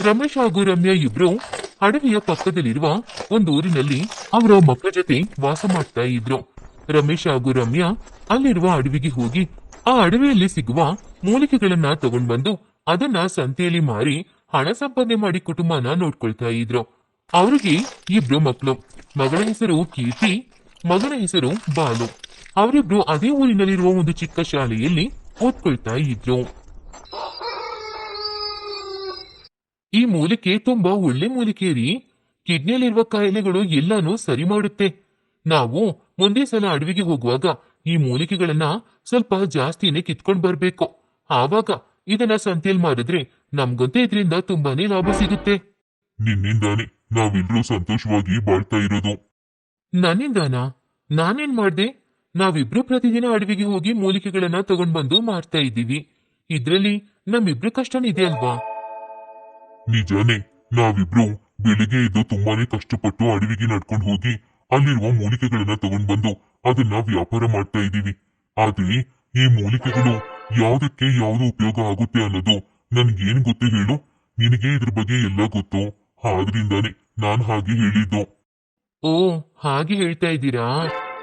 ರಮೇಶ್ ಹಾಗೂ ರಮ್ಯಾ ಇಬ್ರು ಅಡವಿಯ ಪಕ್ಕದಲ್ಲಿರುವ ಒಂದು ಊರಿನಲ್ಲಿ ಅವರ ಮಕ್ಕಳ ಜೊತೆ ವಾಸ ಮಾಡ್ತಾ ಇದ್ರು. ರಮೇಶ್ ಹಾಗೂ ರಮ್ಯಾ ಅಲ್ಲಿರುವ ಅಡವಿಗೆ ಹೋಗಿ ಆ ಅಡವಿಯಲ್ಲಿ ಸಿಗುವ ಮೂಲಿಕೆಗಳನ್ನ ತಗೊಂಡ್ ಬಂದು ಅದನ್ನ ಸಂತೆಯಲ್ಲಿ ಮಾರಿ ಹಣ ಸಂಪಾದನೆ ಮಾಡಿ ಕುಟುಂಬನ ನೋಡ್ಕೊಳ್ತಾ ಇದ್ರು. ಅವರಿಗೆ ಇಬ್ರು ಮಕ್ಕಳು ಮಗಳ ಹೆಸರು ಕೀರ್ತಿ, ಮಗನ ಹೆಸರು ಬಾಲು. ಅವರಿಬ್ರು ಅದೇ ಊರಿನಲ್ಲಿರುವ ಒಂದು ಚಿಕ್ಕ ಶಾಲೆಯಲ್ಲಿ ಓದ್ಕೊಳ್ತಾ ಇದ್ರು. ಈ ಮೂಲಿಕೆ ತುಂಬಾ ಒಳ್ಳೆ ಮೂಲಿಕೆ ರೀ. ಕಿಡ್ನಿಯಲ್ಲಿರುವ ಕಾಯಿಲೆಗಳು ಎಲ್ಲಾನು ಸರಿ ಮಾಡುತ್ತೆ. ನಾವು ಒಂದೇ ಸಲ ಅಡವಿಗೆ ಹೋಗುವಾಗ ಈ ಮೂಲಿಕೆಗಳನ್ನ ಸ್ವಲ್ಪ ಜಾಸ್ತಿನೇ ಕಿತ್ಕೊಂಡ್ ಬರ್ಬೇಕು. ಆವಾಗ ಇದನ್ನ ಸಂತೆಯಲ್ಲಿ ಮಾಡಿದ್ರೆ ನಮ್ಗಂತೂ ಇದರಿಂದ ತುಂಬಾನೇ ಲಾಭ ಸಿಗುತ್ತೆ. ನಿನ್ನಿಂದಾನೆ ನಾವೆಲ್ಲರೂ ಸಂತೋಷವಾಗಿ ಬಾಳ್ತಾ ಇರೋದು. ನನ್ನಿಂದಾನಾ? ನಾನೇನ್ ಮಾಡ್ದೆ? ನಾವಿಬ್ರು ಪ್ರತಿದಿನ ಅಡವಿಗೆ ಹೋಗಿ ಮೂಲಿಕೆಗಳನ್ನ ತಗೊಂಡ್ ಬಂದು ಮಾರ್ತಾ ಇದ್ದೀವಿ. ಇದ್ರಲ್ಲಿ ನಮ್ಮಿಬ್ರು ಕಷ್ಟನಿದೆ ಅಲ್ವಾ? ನಿಜಾನೇ ನಾವಿಬ್ರು ಬೆಳಿಗ್ಗೆ ಎದ್ದು ತುಂಬಾನೇ ಕಷ್ಟಪಟ್ಟು ಅಡವಿಗೆ ನಡ್ಕೊಂಡು ಹೋಗಿ ಅಲ್ಲಿರುವ ಮೂಲಿಕೆಗಳನ್ನ ತಗೊಂಡ್ ಬಂದು ಅದನ್ನ ವ್ಯಾಪಾರ ಮಾಡ್ತಾ ಇದ್ದೀವಿ. ಆದ್ರೆ ಈ ಮೂಲಿಕೆಗಳು ಯಾವ್ದಕ್ಕೆ ಯಾವ್ದು ಉಪಯೋಗ ಆಗುತ್ತೆ ಅನ್ನೋದು ನನ್ಗೇನ್ ಗೊತ್ತು ಹೇಳು? ನಿನಗೆ ಇದ್ರ ಬಗ್ಗೆ ಎಲ್ಲ ಗೊತ್ತು. ಆದ್ರಿಂದಾನೆ ನಾನ್ ಹಾಗೆ ಹೇಳಿದ್ದು. ಓ ಹಾಗೆ ಹೇಳ್ತಾ ಇದ್ದೀರಾ?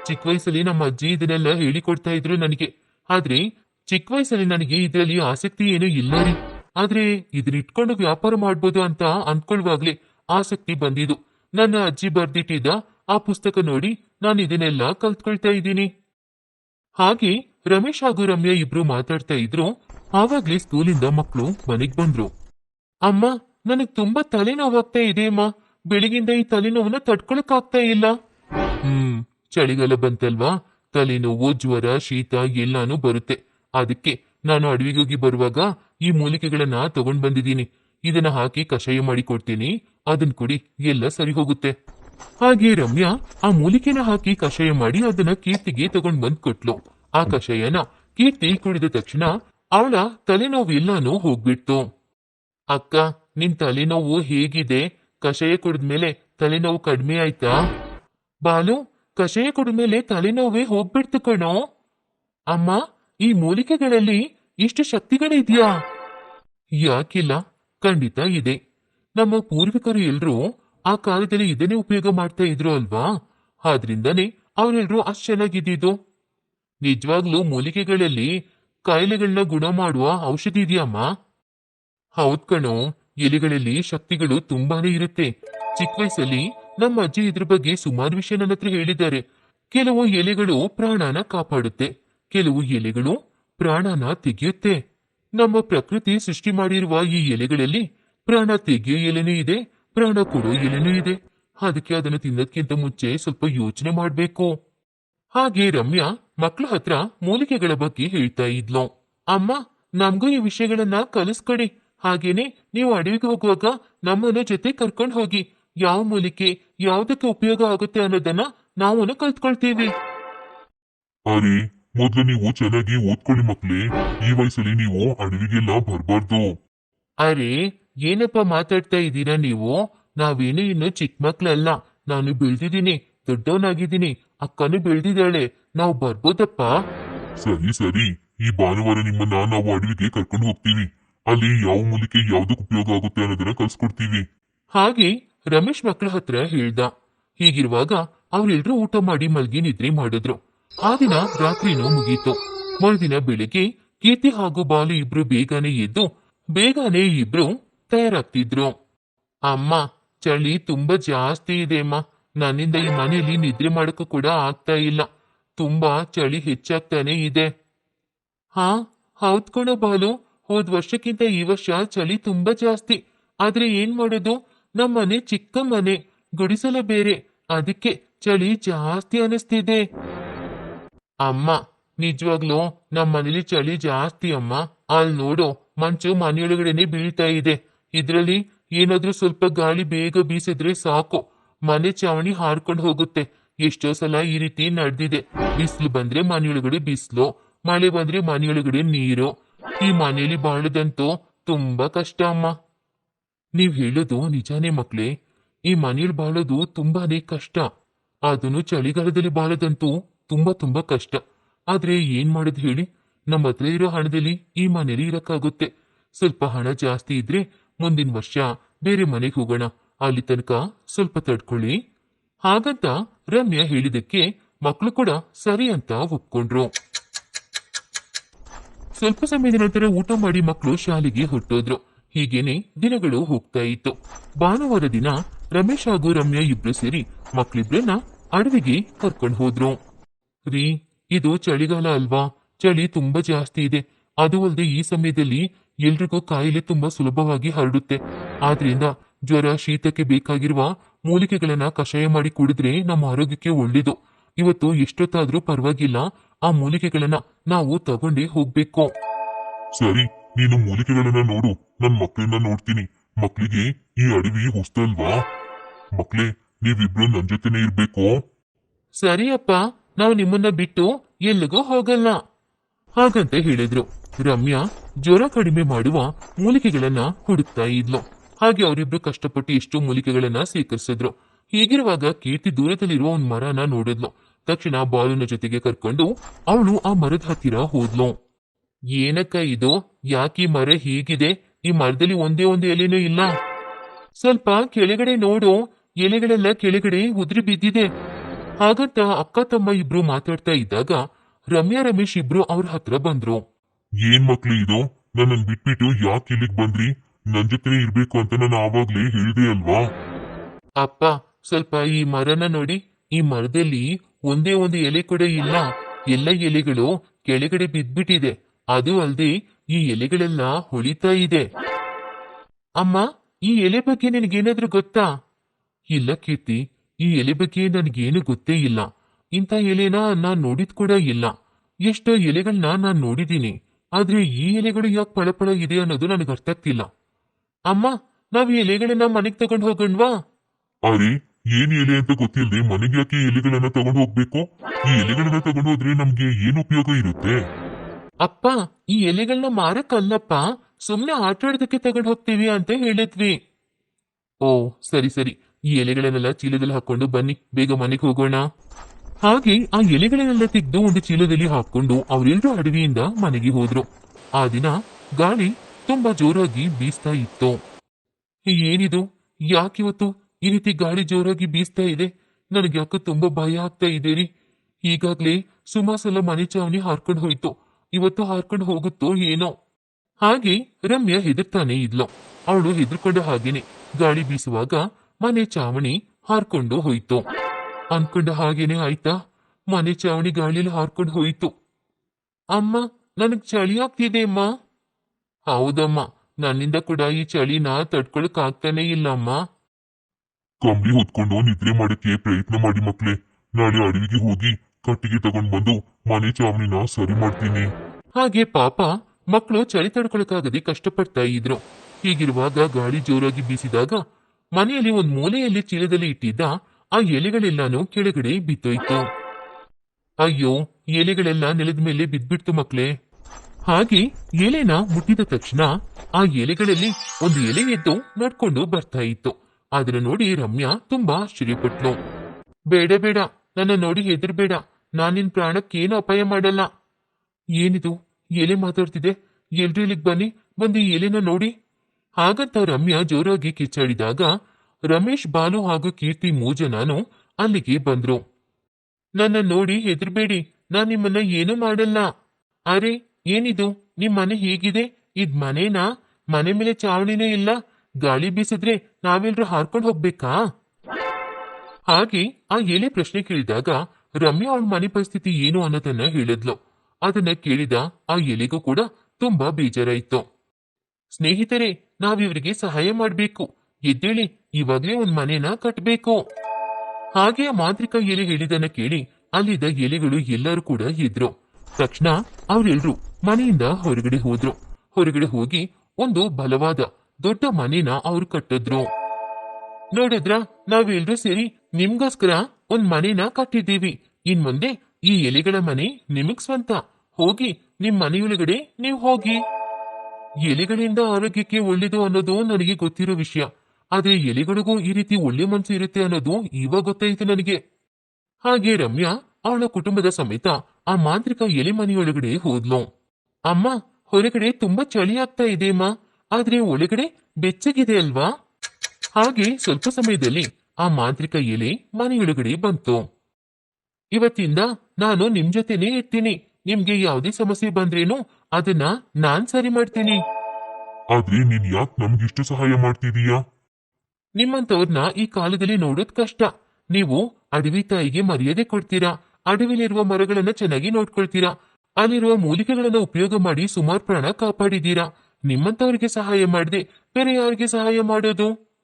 ಚಿಕ್ಕ ವಯಸ್ಸಲ್ಲಿ ನಮ್ಮ ಅಜ್ಜಿ ಇದನ್ನೆಲ್ಲ ಹೇಳಿಕೊಡ್ತಾ ಇದ್ರು ನನಗೆ. ಆದ್ರೆ ಚಿಕ್ಕ ವಯಸ್ಸಲ್ಲಿ ನನಗೆ ಇದರಲ್ಲಿ ಆಸಕ್ತಿ ಏನೂ ಇಲ್ಲ ರೀ. ಆದ್ರೆ ಇದನ್ನಿಟ್ಕೊಂಡು ವ್ಯಾಪಾರ ಮಾಡ್ಬೋದು ಅಂತ ಅನ್ಕೊಳ್ಳುವಾಗ್ಲೇ ಆಸಕ್ತಿ ಬಂದಿದ್ದು. ನನ್ನ ಅಜ್ಜಿ ಬರ್ದಿಟ್ಟಿದ್ದ ಆ ಪುಸ್ತಕ ನೋಡಿ ನಾನು ಇದನ್ನೆಲ್ಲ ಕಲ್ತ್ಕೊಳ್ತಾ ಇದ್ದೀನಿ. ಹಾಗೆ ರಮೇಶ್ ಹಾಗೂ ರಮ್ಯಾ ಇಬ್ರು ಮಾತಾಡ್ತಾ ಇದ್ರು. ಆವಾಗ್ಲೇ ಸ್ಕೂಲಿಂದ ಮಕ್ಕಳು ಮನೆಗ್ ಬಂದ್ರು. ಅಮ್ಮ, ನನಗ್ ತುಂಬಾ ತಲೆನೋವಾಗ್ತಾ ಇದೆ ಅಮ್ಮ. ಬೆಳಿಗಿಂದ ಈ ತಲೆನೋವನ್ನ ತಡ್ಕೊಳಕ್ ಆಗ್ತಾ ಇಲ್ಲ. ಹ್ಮ್. ಚಳಿಗಾಲ ಬಂತಲ್ವಾ? ತಲೆನೋವು, ಜ್ವರ, ಶೀತ ಎಲ್ಲಾನು ಬರುತ್ತೆ. ಅದಕ್ಕೆ ನಾನು ಅಡವಿಗೋಗಿ ಬರುವಾಗ ಈ ಮೂಲಿಕೆಗಳನ್ನ ತಗೊಂಡ್ ಬಂದಿದ್ದೀನಿ. ಇದನ್ನ ಹಾಕಿ ಕಷಾಯ ಮಾಡಿ ಕೊಡ್ತೀನಿ. ಅದನ್ ಕುಡಿ, ಎಲ್ಲ ಸರಿ ಹೋಗುತ್ತೆ. ಹಾಗೆ ರಮ್ಯಾ ಆ ಮೂಲಿಕೆನ ಹಾಕಿ ಕಷಾಯ ಮಾಡಿ ಅದನ್ನ ಕೀರ್ತಿಗೆ ತಗೊಂಡ್ ಬಂದ್ ಕೊಟ್ಲು. ಆ ಕಷಾಯನ ಕೀರ್ತಿ ಕುಡಿದ ತಕ್ಷಣ ಅವಳ ತಲೆನೋವು ಎಲ್ಲಾನು ಹೋಗ್ಬಿಡ್ತು. ಅಕ್ಕ, ನಿನ್ ತಲೆನೋವು ಹೇಗಿದೆ? ಕಷಾಯ ಕುಡಿದ್ಮೇಲೆ ತಲೆನೋವು ಕಡಿಮೆ ಆಯ್ತಾ? ಬಾಲು ಕಷಾಯ ಕುಡಿದ್ಮೇಲೆ ತಲೆನೋವೇ ಹೋಗ್ಬಿಡ್ತು ಕಣೋ. ಅಮ್ಮ, ಈ ಮೂಲಿಕೆಗಳಲ್ಲಿ ಇಷ್ಟು ಶಕ್ತಿಗಳಿದ್ಯಾ? ಯಾಕಿಲ್ಲ, ಖಂಡಿತ ಇದೆ. ನಮ್ಮ ಪೂರ್ವಿಕರು ಎಲ್ರೂ ಆ ಕಾಲದಲ್ಲಿ ಇದನ್ನೇ ಉಪಯೋಗ ಮಾಡ್ತಾ ಇದ್ರು ಅಲ್ವಾ? ಆದ್ರಿಂದನೇ ಅವರೆಲ್ಲರೂ ಅಷ್ಟು ಚೆನ್ನಾಗಿದ್ದಿದ್ದು. ನಿಜವಾಗ್ಲೂ ಮೂಲಿಕೆಗಳಲ್ಲಿ ಕಾಯಿಲೆಗಳನ್ನ ಗುಣ ಮಾಡುವ ಔಷಧಿ ಇದೆಯಮ್ಮ? ಹೌದ್ ಕಣೋ, ಎಲೆಗಳಲ್ಲಿ ಶಕ್ತಿಗಳು ತುಂಬಾನೇ ಇರುತ್ತೆ. ಚಿಕ್ಕ ವಯಸ್ಸಲ್ಲಿ ನಮ್ಮ ಅಜ್ಜಿ ಇದ್ರ ಬಗ್ಗೆ ಸುಮಾರು ವಿಷಯ ನನ್ನ ಹತ್ರ ಹೇಳಿದ್ದಾರೆ. ಕೆಲವು ಎಲೆಗಳು ಪ್ರಾಣನ ಕಾಪಾಡುತ್ತೆ. ಕೆಲವು ಎಲೆಗಳು ಪ್ರಾಣನ ತೆಗೆಯುತ್ತೆ. ನಮ್ಮ ಪ್ರಕೃತಿ ಸೃಷ್ಟಿ ಮಾಡಿರುವ ಈ ಎಲೆಗಳಲ್ಲಿ ಪ್ರಾಣ ತೆಗೆಯೋ ಎಲೆನೂ ಇದೆ, ಪ್ರಾಣ ಕೊಡೋ ಎಲೆನೂ ಇದೆ. ಅದಕ್ಕೆ ಅದನ್ನು ತಿನ್ನೋದ್ಕಿಂತ ಮುಂಚೆ ಸ್ವಲ್ಪ ಯೋಚನೆ ಮಾಡಬೇಕು. ಹಾಗೆ ರಮ್ಯಾ ಮಕ್ಕಳ ಹತ್ರ ಮೂಲಿಕೆಗಳ ಬಗ್ಗೆ ಹೇಳ್ತಾ ಇದ್ಲು. ಅಮ್ಮ, ನಮ್ಗೂ ಈ ವಿಷಯಗಳನ್ನ ಕಲಿಸ್ಕೊಡಿ. ಹಾಗೇನೆ ನೀವು ಅಡವಿಗೆ ಹೋಗುವಾಗ ನಮ್ಮನ್ನ ಜೊತೆ ಕರ್ಕೊಂಡು ಹೋಗಿ. ಯಾವ ಮೂಲಿಕೆ? ಯಾವ್ದಕ್ಕೆ ಉಪಯೋಗ ಆಗುತ್ತೆ ಅನ್ನೋದನ್ನ ನಾವು ಕಲ್ತ್ಕೊಳ್ತೀವಿ. ಅರೆ ಮೊದ್ಲು ನೀವು ಚೆನ್ನಾಗಿ ಓದ್ಕೊಳ್ಳಿ ಮಕ್ಳೇ. ಈ ವಯಸ್ಸಲ್ಲಿ ನೀವು ಅಡವಿಗೆಲ್ಲ ಬರ್ಬಾರ್ದು. ಅರೆ ಏನಪ್ಪ ಮಾತಾಡ್ತಾ ಇದ್ದೀರಾ ನೀವು? ನಾವೇನು ಇನ್ನು ಚಿಕ್ಕ ಮಕ್ಳಲ್ಲ. ನಾನು ಬೆಳ್ದಿದ್ದೀನಿ ದೊಡ್ಡವನಾಗಿದ್ದೀನಿ ಅಕ್ಕನು ಬೆಳ್ದಿದ್ದಾಳೆ. ನಾವು ಬರ್ಬೋದಪ್ಪ? ಸರಿ ಸರಿ. ಈ ಭಾನುವಾರ ನಿಮ್ಮನ್ನ ನಾವು ಅಡವಿಗೆ ಕರ್ಕೊಂಡು ಹೋಗ್ತೀವಿ. ಅಲ್ಲಿ ಯಾವ ಮೂಲಿಕೆ ಯಾವ್ದಕ್ ಉಪಯೋಗ ಆಗುತ್ತೆ ಅನ್ನೋದನ್ನ ಕಲ್ಸ್ಕೊಡ್ತೀವಿ. ಹಾಗೆ ರಮೇಶ್ ಮಕ್ಕಳ ಹತ್ರ ಹೇಳ್ದ. ಹೀಗಿರುವಾಗ ಅವರೆಲ್ಲರೂ ಊಟ ಮಾಡಿ ಮಲ್ಗಿ ನಿದ್ರೆ ಮಾಡಿದ್ರು. ಆ ದಿನ ರಾತ್ರಿನೂ ಮುಗೀತು. ಮರುದಿನ ಬೆಳಿಗ್ಗೆ ಕೀರ್ತಿ ಹಾಗೂ ಬಾಲು ಇಬ್ರು ಬೇಗನೆ ಎದ್ದು, ಬೇಗನೆ ಇಬ್ರು ತಯಾರಾಗ್ತಿದ್ರು. ಅಮ್ಮ, ಚಳಿ ತುಂಬಾ ಜಾಸ್ತಿ ಇದೆ ಅಮ್ಮ. ನನ್ನಿಂದ ಈ ಮನೆಯಲ್ಲಿ ನಿದ್ರೆ ಮಾಡಕ್ಕೂ ಕೂಡ ಆಗ್ತಾ ಇಲ್ಲ. ತುಂಬಾ ಚಳಿ ಹೆಚ್ಚಾಗ್ತಾನೆ ಇದೆ. ಹಾ, ಹೌದ್ ಕಣೋ ಬಾಲು. ಹೋದ್ ವರ್ಷಕ್ಕಿಂತ ಈ ವರ್ಷ ಚಳಿ ತುಂಬಾ ಜಾಸ್ತಿ. ಆದ್ರೆ ಏನ್ ಮಾಡೋದು? ನಮ್ಮ ಮನೆ ಚಿಕ್ಕ ಮನೆ ಗುಡಿಸಲ ಬೇರೆ. ಅದಕ್ಕೆ ಚಳಿ ಜಾಸ್ತಿ ಅನಿಸ್ತಿದೆ. ಅಮ್ಮ, ನಿಜವಾಗ್ಲೂ ನಮ್ಮ ಮನೇಲಿ ಚಳಿ ಜಾಸ್ತಿ ಅಮ್ಮ. ಅಲ್ಲಿ ನೋಡು, ಮಂಚು ಮನೆಯೊಳಗಡೆನೆ ಬೀಳ್ತಾ ಇದೆ. ಇದ್ರಲ್ಲಿ ಏನಾದ್ರೂ ಸ್ವಲ್ಪ ಗಾಳಿ ಬೇಗ ಬೀಸಿದ್ರೆ ಸಾಕು. ಮನೆ ಚಾವಣಿ ಹಾರ್ಕೊಂಡು ಹೋಗುತ್ತೆ. ಎಷ್ಟೋ ಸಲ ಈ ರೀತಿ ನಡೆದಿದೆ. ಬಿಸಿಲು ಬಂದ್ರೆ ಮನೆಯೊಳಗಡೆ ಬಿಸಿಲು, ಮಳೆ ಬಂದ್ರೆ ಮನೆಯೊಳಗಡೆ ನೀರು. ಈ ಮನೆಯಲ್ಲಿ ಬಾಳದಂತೂ ತುಂಬಾ ಕಷ್ಟ ಅಮ್ಮ. ನೀವ್ ಹೇಳೋದು ನಿಜಾನೇ ಮಕ್ಳೇ. ಈ ಮನೇಲಿ ಬಾಳೋದು ತುಂಬಾನೇ ಕಷ್ಟ. ಅದನ್ನು ಚಳಿಗಾಲದಲ್ಲಿ ಬಾಳೋದಂತೂ ತುಂಬಾ ತುಂಬಾ ಕಷ್ಟ. ಆದ್ರೆ ಏನ್ ಮಾಡೋದು ಹೇಳಿ? ನಮ್ಮ ಹತ್ರ ಇರೋ ಹಣದಲ್ಲಿ ಈ ಮನೇಲಿ ಇರಕ್ಕಾಗುತ್ತೆ. ಸ್ವಲ್ಪ ಹಣ ಜಾಸ್ತಿ ಇದ್ರೆ ಮುಂದಿನ ವರ್ಷ ಬೇರೆ ಮನೆಗೆ ಹೋಗೋಣ. ಅಲ್ಲಿ ತನಕ ಸ್ವಲ್ಪ ತಡ್ಕೊಳ್ಳಿ. ಹಾಗಂತ ರಮ್ಯಾ ಹೇಳಿದಕ್ಕೆ ಮಕ್ಕಳು ಕೂಡ ಸರಿ ಅಂತ ಒಪ್ಕೊಂಡ್ರು. ಸ್ವಲ್ಪ ಸಮಯದ ನಂತರ ಊಟ ಮಾಡಿ ಮಕ್ಕಳು ಶಾಲೆಗೆ ಹೊರಟೋದ್ರು. ಹೀಗೇನೆ ದಿನಗಳು ಹೋಗ್ತಾ ಇತ್ತು. ಭಾನುವಾರ ದಿನ ರಮೇಶ್ ಹಾಗೂ ರಮ್ಯಾ ಇಬ್ರು ಸೇರಿ ಮಕ್ಳಿಬ್ರನ್ನ ಅಡವಿಗೆ ಕರ್ಕೊಂಡು ಹೋದ್ರು. ರೀ, ಇದು ಚಳಿಗಾಲ ಅಲ್ವಾ? ಚಳಿ ತುಂಬಾ ಜಾಸ್ತಿ ಇದೆ. ಅದು ಅಲ್ಲದೆ ಈ ಸಮಯದಲ್ಲಿ ಎಲ್ರಿಗೂ ಕಾಯಿಲೆ ತುಂಬಾ ಸುಲಭವಾಗಿ ಹರಡುತ್ತೆ. ಆದ್ರಿಂದ ಜ್ವರ, ಶೀತಕ್ಕೆ ಬೇಕಾಗಿರುವ ಮೂಲಿಕೆಗಳನ್ನ ಕಷಾಯ ಮಾಡಿ ಕುಡಿದ್ರೆ ನಮ್ಮ ಆರೋಗ್ಯಕ್ಕೆ ಒಳ್ಳೇದು. ಇವತ್ತು ಎಷ್ಟೊತ್ತಾದ್ರೂ ಪರವಾಗಿಲ್ಲ. ಆ ಮೂಲಿಕೆಗಳನ್ನ ನಾವು ತಗೊಂಡೇ ಹೋಗ್ಬೇಕು. ಸರಿ ನೀನು ಮೂಲಿಕೆಗಳನ್ನ ನೋಡು. ನನ್ ಮಕ್ಕಳನ್ನ ನೋಡ್ತೀನಿ. ಮಕ್ಳಿಗೆ ಈ ಅಡವಿ ಹೊಸ್ತಲ್ವಾ? ಮಕ್ಳೇ, ನೀವಿಬ್ರು ನನ್ ಜೊತೆನೆ ಇರ್ಬೇಕು. ಸರಿಯಪ್ಪ, ನಾವು ನಿಮ್ಮನ್ನ ಬಿಟ್ಟು ಎಲ್ಲಿಗೂ ಹೋಗಲ್ಲ. ಹಾಗಂತ ಹೇಳಿದ್ರು. ರಮ್ಯಾ ಜ್ವರ ಕಡಿಮೆ ಮಾಡುವ ಮೂಲಿಕೆಗಳನ್ನ ಹುಡುಕ್ತಾ ಇದ್ಲು. ಹಾಗೆ ಅವರಿಬ್ರು ಕಷ್ಟಪಟ್ಟು ಎಷ್ಟು ಮೂಲಿಕೆಗಳನ್ನ ಸ್ವೀಕರಿಸಿದ್ರು ಹೀಗಿರುವಾಗ ಕೀರ್ತಿ ದೂರದಲ್ಲಿರುವ ಒಂದ್ ಮರನ ನೋಡಿದ್ಲು. ತಕ್ಷಣ ಬಾಲುನ ಜೊತೆಗೆ ಕರ್ಕೊಂಡು ಅವಳು ಆ ಮರದ ಹತ್ತಿರ ಹೋದ್ಲು. ಏನಕ್ಕ ಇದು? ಯಾಕೆ ಈ ಮರ ಹೀಗಿದೆ? ಈ ಮರದಲ್ಲಿ ಒಂದೇ ಒಂದು ಎಲೆನೂ ಇಲ್ಲ. ಸ್ವಲ್ಪ ಕೆಳಗಡೆ ನೋಡು. ಎಲೆಗಳೆಲ್ಲ ಕೆಳಗಡೆ ಉದುರಿ ಬಿದ್ದಿದೆ. ಹಾಗಂತ ಅಕ್ಕ ತಮ್ಮ ಇಬ್ರು ಮಾತಾಡ್ತಾ ಇದ್ದಾಗ ರಮ್ಯಾ ರಮೇಶ್ ಇಬ್ರು ಅವ್ರ ಹತ್ರ ಬಂದ್ರು. ಏನ್ ಮಕ್ಳು ಇದು? ನನ್ನ ಬಿಟ್ಬಿಟ್ಟು ಯಾಕೆ ಇಲ್ಲಿಗ್ ಬಂದ್ರಿ? ನನ್ ಜೊತೆ ಇರ್ಬೇಕು ಅಂತ ನಾನು ಆವಾಗ್ಲೇ ಹೇಳಿದೆ ಅಲ್ವಾ? ಅಪ್ಪ ಸ್ವಲ್ಪ ಈ ಮರನ ನೋಡಿ. ಈ ಮರದಲ್ಲಿ ಒಂದೇ ಒಂದು ಎಲೆ ಕೂಡ ಇಲ್ಲ. ಎಲ್ಲ ಎಲೆಗಳು ಕೆಳಗಡೆ ಬಿದ್ದ್ಬಿಟ್ಟಿದೆ ಅದು ಅಲ್ದೆ ಈ ಎಲೆಗಳೆಲ್ಲ ಹೊಳಿತಾ ಇದೆ. ಅಮ್ಮ, ಈ ಎಲೆ ಬಗ್ಗೆ ನಿನಗೇನಾದ್ರೂ ಗೊತ್ತಾ? ಇಲ್ಲ ಕೀರ್ತಿ, ಈ ಎಲೆ ಬಗ್ಗೆ ನನಗೇನು ಗೊತ್ತೇ ಇಲ್ಲ. ಇಂಥ ಎಲೆನ ನಾನ್ ನೋಡಿದ್ ಕೂಡ ಇಲ್ಲ. ಎಷ್ಟೋ ಎಲೆಗಳನ್ನ ನಾನ್ ನೋಡಿದ್ದೀನಿ. ಆದ್ರೆ ಈ ಎಲೆಗಳು ಯಾಕೆ ಪಳಪಳ ಇದೆ ಅನ್ನೋದು ನನಗೆ ಅರ್ಥ ಆಗ್ತಿಲ್ಲ ಅಮ್ಮ, ನಾವ್ ಈ ಎಲೆಗಳನ್ನ ಮನೆಗ್ ತಗೊಂಡ್ ಹೋಗಣ್ವಾ? ಅರೆ, ಏನ್ ಎಲೆ ಅಂತ ಗೊತ್ತಿಲ್ಲದೆ ಮನೆಗೆ ಯಾಕೆ ಎಲೆಗಳನ್ನ ತಗೊಂಡು ಹೋಗ್ಬೇಕು? ಈ ಎಲೆಗಳನ್ನ ತಗೊಂಡು ಹೋದ್ರೆ ನಮ್ಗೆ ಏನ್ ಉಪಯೋಗ ಇರುತ್ತೆ? ಅಪ್ಪ, ಈ ಎಲೆಗಳನ್ನ ಮಾರಕ್ಕಲ್ಲಪ್ಪ, ಸುಮ್ನೆ ಆಟ ಆಡೋದಕ್ಕೆ ತಗೊಂಡು ಹೋಗ್ತೀವಿ ಅಂತ ಹೇಳಿದ್ವಿ. ಓ, ಸರಿ ಸರಿ. ಈ ಎಲೆಗಳನ್ನೆಲ್ಲ ಚೀಲದಲ್ಲಿ ಹಾಕೊಂಡು ಬನ್ನಿ, ಬೇಗ ಮನೆಗೆ ಹೋಗೋಣ. ಹಾಗೆ ಆ ಎಲೆಗಳನ್ನೆಲ್ಲ ತೆಗೆದು ಒಂದು ಚೀಲದಲ್ಲಿ ಹಾಕೊಂಡು ಅವರೆಲ್ಲರೂ ಅಡವಿಯಿಂದ ಮನೆಗೆ ಹೋದ್ರು. ಆ ದಿನ ಗಾಳಿ ತುಂಬಾ ಜೋರಾಗಿ ಬೀಸ್ತಾ ಇತ್ತು. ಏನಿದು? ಯಾಕಿವತ್ತು ಈ ರೀತಿ ಗಾಳಿ ಜೋರಾಗಿ ಬೀಸ್ತಾ ಇದೆ? ನನಗೆ ಯಾಕೋ ತುಂಬಾ ಭಯ ಆಗ್ತಾ ಇದೆ ರೀ. ಈಗಾಗ್ಲೇ ಸುಮಾರು ಸಲ ಮನೆ ಚಾವಣಿ ಹಾರ್ಕೊಂಡು ಹೋಯ್ತು. ಇವತ್ತು ಹಾರ್ಕೊಂಡು ಹೋಗುತ್ತೋ ಏನೋ. ಹಾಗೆ ರಮ್ಯ ಹೆದರ್ತಾನೆ ಇದ್ಲು. ಅವಳು ಹೆದರ್ಕೊಂಡ ಹಾಗೇನೆ. ಗಾಳಿ ಬೀಸುವಾಗ ಮನೆ ಚಾವಣಿ ಹಾರ್ಕೊಂಡು ಹೋಯ್ತು. ಅನ್ಕೊಂಡ ಹಾಗೇನೆ ಆಯ್ತಾ? ಮನೆ ಚಾವಣಿ ಗಾಳಿಯಲ್ಲಿ ಹಾರ್ಕೊಂಡು ಹೋಯ್ತು. ಅಮ್ಮ, ನನಗ್ ಚಳಿ ಆಗ್ತಿದೆ ಅಮ್ಮ. ಹೌದಮ್ಮ, ನನ್ನಿಂದ ಕೂಡ ಈ ಚಳಿನ ತಡ್ಕೊಳಕ್ ಆಗ್ತಾನೆ ಇಲ್ಲಮ್ಮ ಕಂಬಿ ಹೊತ್ಕೊಂಡು ನಿದ್ರೆ ಮಾಡಕ್ಕೆ ಪ್ರಯತ್ನ ಮಾಡಿ ಮಕ್ಳೆ. ನಾಳೆ ಅಡವಿಗೆ ಹೋಗಿ ಕಟ್ಟಿಗೆ ತಗೊಂಡ್ ಬಂದು ಮನೆ ಚಾವಣಿನ ಸರಿ ಮಾಡ್ತೀನಿ. ಹಾಗೆ ಪಾಪ ಮಕ್ಕಳು ಚಳಿ ತಡ್ಕೊಳಕಾಗದೆ ಕಷ್ಟಪಡ್ತಾ ಇದ್ರು. ಹೀಗಿರುವಾಗ ಗಾಳಿ ಜೋರಾಗಿ ಬೀಸಿದಾಗ ಮನೆಯಲ್ಲಿ ಒಂದ್ ಮೂಲೆಯಲ್ಲಿ ಚೀಲದಲ್ಲಿ ಇಟ್ಟಿದ್ದ ಆ ಎಲೆಗಳೆಲ್ಲಾನು ಕೆಳಗಡೆ ಬಿದ್ದೋಯ್ತು. ಅಯ್ಯೋ, ಎಲೆಗಳೆಲ್ಲ ನೆಲದ ಮೇಲೆ ಬಿದ್ಬಿಡ್ತು ಮಕ್ಳೇ. ಹಾಗೆ ಎಲೆನ ಮುಟ್ಟಿದ ತಕ್ಷಣ ಆ ಎಲೆಗಳಲ್ಲಿ ಒಂದು ಎಲೆ ಎದ್ದು ನಡ್ಕೊಂಡು ಬರ್ತಾ ಇತ್ತು. ಅದನ್ನ ನೋಡಿ ರಮ್ಯಾ ತುಂಬಾ ಆಶ್ಚರ್ಯಪಟ್ಲು. ಬೇಡ ಬೇಡ, ನನ್ನ ನೋಡಿ ಹೆದರ್ಬೇಡ. ನಾನಿನ್ ಪ್ರಾಣಕ್ಕೇನು ಅಪಾಯ ಮಾಡಲ್ಲ. ಏನಿದು? ಎಲೆ ಮಾತಾಡ್ತಿದೆ. ಎಲ್ರಿ ಇಲ್ಲಿಗ್ ಬನ್ನಿ. ಬಂದು ಎಲೆನ ನೋಡಿ. ಹಾಗಂತ ರಮ್ಯಾ ಜೋರಾಗಿ ಕಿಚ್ಚಾಡಿದಾಗ ರಮೇಶ್ ಬಾಲು ಹಾಗೂ ಕೀರ್ತಿ ಮೂಜನಾನು ಅಲ್ಲಿಗೆ ಬಂದ್ರು. ನನ್ನ ನೋಡಿ ಹೆದರ್ಬೇಡಿ. ನಾನ್ ನಿಮ್ಮನ್ನ ಏನು ಮಾಡಲ್ಲ. ಅರೆ, ಏನಿದು? ನಿಮ್ ಮನೆ ಹೀಗಿದೆ? ಇದ್ ಮನೇನಾ? ಮನೆ ಮೇಲೆ ಚಾವಣಿನೇ ಇಲ್ಲ. ಗಾಳಿ ಬೀಸಿದ್ರೆ ನಾವೆಲ್ರೂ ಹಾರ್ಕೊಂಡು ಹೋಗ್ಬೇಕಾ? ಹಾಗೆ ಆ ಎಲೆ ಪ್ರಶ್ನೆ ಕೇಳಿದಾಗ ರಮ್ಯಾ ಅವಳ ಮನೆ ಪರಿಸ್ಥಿತಿ ಏನು ಅನ್ನೋದನ್ನ ಹೇಳಿದ್ಲು. ಅದನ್ನ ಕೇಳಿದ ಆ ಎಲೆಗೂ ಕೂಡ ತುಂಬಾ ಬೇಜಾರಾಯ್ತು. ಸ್ನೇಹಿತರೆ ನಾವಿವರಿಗೆ ಸಹಾಯ ಮಾಡ್ಬೇಕು. ಎದ್ದೇಳಿ ಇವಾಗ್ಲೇ ಒಂದ್ ಮನೆನ ಕಟ್ಬೇಕು. ಹಾಗೆ ಆ ಮಾಂತ್ರಿಕ ಎಲೆ ಹೇಳಿದನ್ನ ಕೇಳಿ ಅಲ್ಲಿದ್ದ ಎಲೆಗಳು ಎಲ್ಲರೂ ಕೂಡ ಇದ್ರು ತಕ್ಷಣ ಅವರೆಲ್ರು ಮನೆಯಿಂದ ಹೊರಗಡೆ ಹೋದ್ರು. ಹೊರಗಡೆ ಹೋಗಿ ಒಂದು ಬಲವಾದ ದೊಡ್ಡ ಮನೆನ ಅವ್ರು ಕಟ್ಟಿದ್ರು. ನೋಡಿದ್ರ, ನಾವೆಲ್ರೂ ಸೇರಿ ನಿಮ್ಗೋಸ್ಕರ ಒಂದ್ ಮನೆನ ಕಟ್ಟಿದ್ದೀವಿ. ಇನ್ ಮುಂದೆ ಈ ಎಲೆಗಳ ಮನೆ ನಿಮಗ್ ಸ್ವಂತ. ಹೋಗಿ ನಿಮ್ ಮನೆಯೊಳಗಡೆ ನೀವು ಹೋಗಿ. ಎಲೆಗಳಿಂದ ಆರೋಗ್ಯಕ್ಕೆ ಒಳ್ಳೇದು ಅನ್ನೋದು ನನಗೆ ಗೊತ್ತಿರೋ ವಿಷಯ. ಆದ್ರೆ ಎಲೆಗಳಿಗೂ ಈ ರೀತಿ ಒಳ್ಳೆ ಮನ್ಸು ಇರುತ್ತೆ ಅನ್ನೋದು ಇವಾಗ ಗೊತ್ತಾಯ್ತು ನನಗೆ. ಹಾಗೆ ರಮ್ಯಾ ಅವಳ ಕುಟುಂಬದ ಸಮೇತ ಆ ಮಾಂತ್ರಿಕ ಎಲೆ ಮನೆಯೊಳಗಡೆ ಹೋದ್ಲು. ಅಮ್ಮ, ಹೊರಗಡೆ ತುಂಬಾ ಚಳಿ ಆಗ್ತಾ ಇದೆ ಅಮ್ಮ ಆದ್ರೆ ಒಳಗಡೆ ಬೆಚ್ಚಗಿದೆ ಅಲ್ವಾ? ಹಾಗೆ ಸ್ವಲ್ಪ ಸಮಯದಲ್ಲಿ ಆ ಮಾಂತ್ರಿಕ ಎಲೆ ಮನೆಯೊಳಗಡೆ ಬಂತು. ಇವತ್ತಿಂದ ನಾನು ನಿಮ್ ಜೊತೆನೆ ಇರ್ತೀನಿ. ನಿಮ್ಗೆ ಯಾವುದೇ ಸಮಸ್ಯೆ ಬಂದ್ರೇನು ಅದನ್ನ ನಾನ್ ಸರಿ ಮಾಡ್ತೀನಿ. ಆದ್ರೆ ನೀನ್ ಯಾಕ್ ನಮ್ಗಿಷ್ಟು ಸಹಾಯ ಮಾಡ್ತಿದೀಯಾ? ನಿಮ್ಮಂತವ್ರನ್ನ ಈ ಕಾಲದಲ್ಲಿ ನೋಡೋದ್ ಕಷ್ಟ. ನೀವು ಅಡವಿ ತಾಯಿಗೆ ಮರ್ಯಾದೆ ಕೊಡ್ತೀರಾ? ಅಡವಿಲಿರುವ ಮರಗಳನ್ನ ಚೆನ್ನಾಗಿ ನೋಡ್ಕೊಳ್ತೀರಾ? ಅಲ್ಲಿರುವ ಮೂಲಿಕೆಗಳನ್ನ ಉಪಯೋಗ ಮಾಡಿ ಸುಮಾರು ಪ್ರಾಣ ಕಾಪಾಡಿದೀರಾ ನಿಮ್ಮಂತವರಿಗೆ ಸಹಾಯ ಮಾಡದೆ ಬೇರೆ ಯಾರಿಗೆ ಸಹಾಯ ಮಾಡೋದು?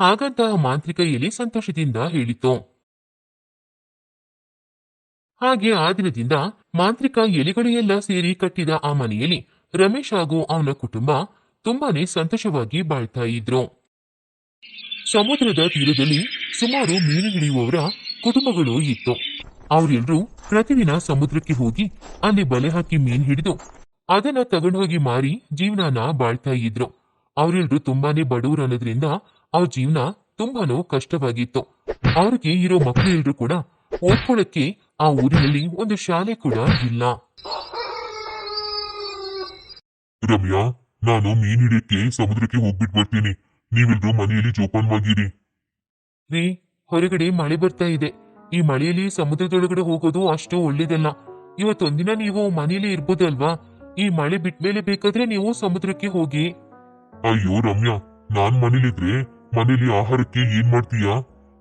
ಹಾಗಂತ ಮಾಂತ್ರಿಕ ಎಲೆ ಸಂತೋಷದಿಂದ ಹೇಳಿತು ಹಾಗೆ ಆ ದಿನದಿಂದ ಮಾಂತ್ರಿಕ ಎಲಿಗಳು ಎಲ್ಲ ಸೇರಿ ಕಟ್ಟಿದ ಆ ಮನೆಯಲ್ಲಿ ರಮೇಶ್ ಹಾಗೂ ಅವನ ಕುಟುಂಬ ತುಂಬಾನೇ ಸಂತೋಷವಾಗಿ ಬಾಳ್ತಾ ಇದ್ರು. ಸಮುದ್ರದ ತೀರದಲ್ಲಿ ಸುಮಾರು ಮೀನು ಹಿಡಿಯುವವರ ಕುಟುಂಬಗಳು ಇತ್ತು. ಅವರೆಲ್ಲರೂ ಪ್ರತಿದಿನ ಸಮುದ್ರಕ್ಕೆ ಹೋಗಿ ಅಲ್ಲಿ ಬಲೆ ಹಾಕಿ ಮೀನು ಹಿಡಿದು ಅದನ್ನ ತಗೊಂಡೋಗಿ ಮಾರಿ ಜೀವನಾನ ಬಾಳ್ತಾ ಇದ್ರು. ಅವರೆಲ್ಲರೂ ತುಂಬಾನೇ ಬಡವರು ಅನ್ನೋದ್ರಿಂದ ಅವ್ರ ಜೀವನ ತುಂಬಾನು ಕಷ್ಟವಾಗಿತ್ತು. ಅವ್ರಿಗೆ ಇರೋ ಮಕ್ಕಳೆಲ್ಲರೂ ಕೂಡ ಓದ್ಕೊಳ್ಳಕ್ಕೆ ಆ ಊರಿನಲ್ಲಿ ಒಂದು ಶಾಲೆ ಕೂಡ ಇಲ್ಲ. ರಮ್ಯಾ ನಾನು ಮೀನ್ ಹಿಡಿಯಕ್ಕೆ ಸಮುದ್ರಕ್ಕೆ ಹೋಗ್ಬಿಟ್ ಬರ್ತೀನಿ. ನೀವೆಲ್ರೂ ಮನೆಯಲ್ಲಿ ಜೋಪಾನವಾಗಿರಿ. ರೀ ಹೊರಗಡೆ ಮಳೆ ಬರ್ತಾ ಇದೆ. ಈ ಮಳೆಯಲ್ಲಿ ಸಮುದ್ರದೊಳಗಡೆ ಹೋಗೋದು ಅಷ್ಟು ಒಳ್ಳೇದಲ್ಲ. ಇವತ್ತೊಂದಿನ ನೀವು ಮನೆಯಲ್ಲಿ ಇರ್ಬೋದಲ್ವಾ ಈ ಮಳೆ ಬಿಟ್ಮೇಲೆ ಬೇಕಾದ್ರೆ ನೀವು ಸಮುದ್ರಕ್ಕೆ ಹೋಗಿ. ಅಯ್ಯೋ ರಮ್ಯಾ ನಾನ್ ಮನೇಲಿದ್ರೆ ಮನೇಲಿ ಆಹಾರಕ್ಕೆ ಏನ್ ಮಾಡ್ತೀಯಾ?